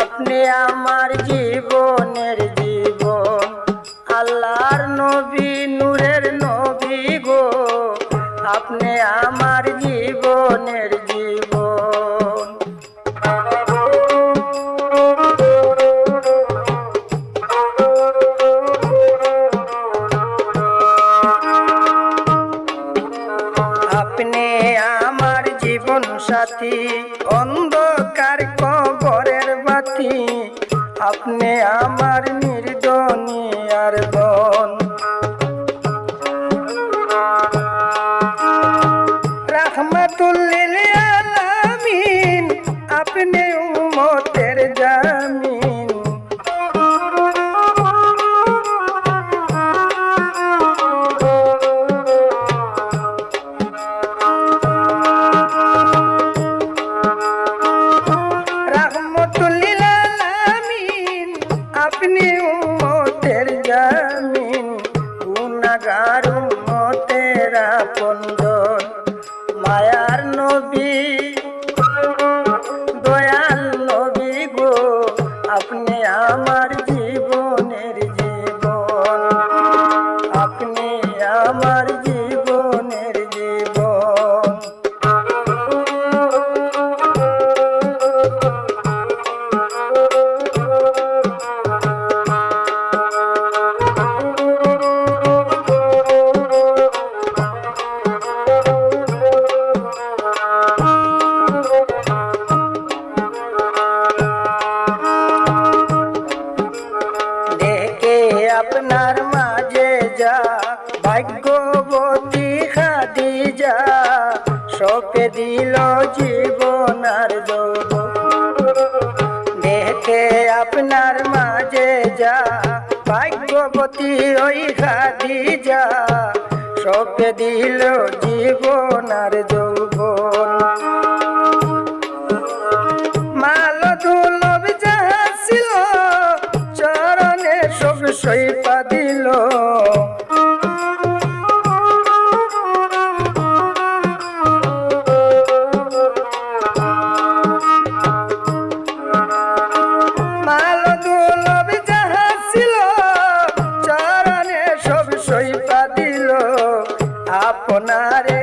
আপনি আমার জীবনের জীবন, আল্লাহর নবী, নূরের নবী গো। আপনি আমার জীবনের জীবন। আপনি আমার জীবন সাথী আপনি আমার নির্দনী মায়ার নবী। খাদিজা, সপে দিল জীবন আর যৌব দেখে আপনার মাঝে যা, ভাগ্যবতী ওই খাদিজা, সপে দিল জীবন আর যৌবন। মাল দুলভ যাহা ছিল, চরণে সব সইপা দিল। আপনারে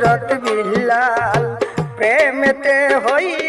হজরত বিল্লাল প্রেমেতে হইয়া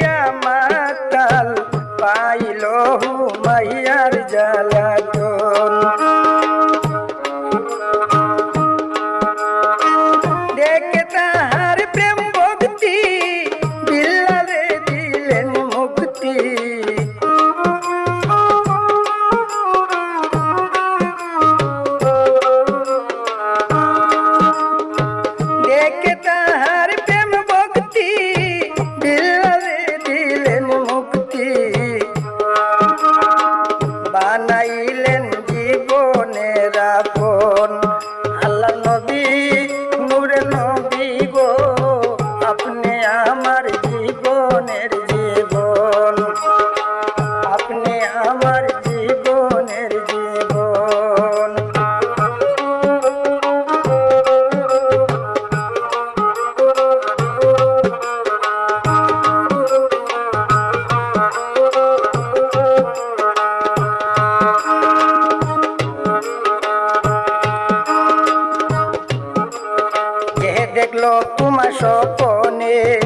স্বপনে,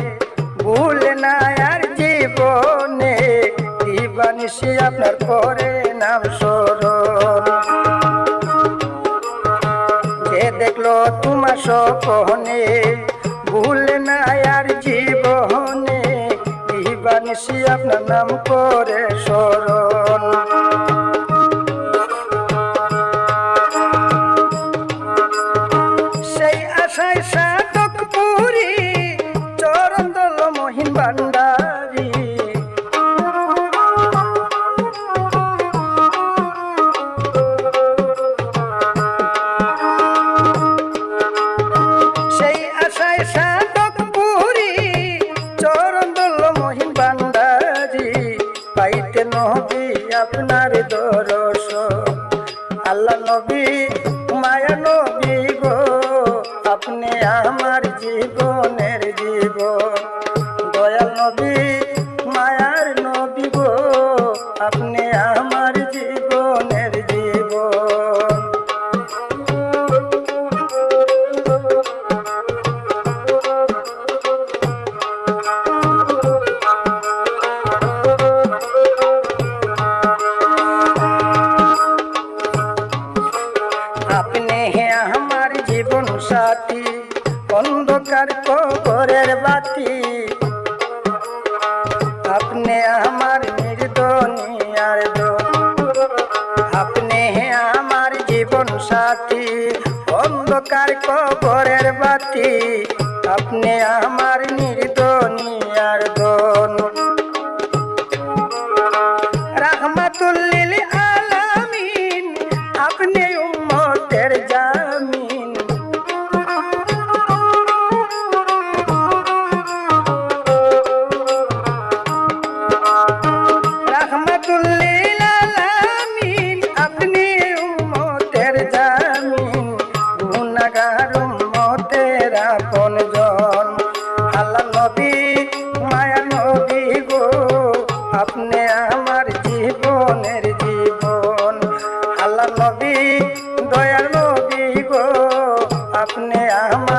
ভুলে না আর জীবনে। দিবানিসি আপনার পরে নাম স্মরণ। যে দেখল তোমার স্বপনে, ভুলে না আর জীবনে দিবানিসি আপনার নাম করে স্মরণ। নবী আপনার দরশ। আল্লাহ নবী সাথী অন্ধকার কবরের বাতি আপনি আমার নির্দনিয়ার பொன்னே அகம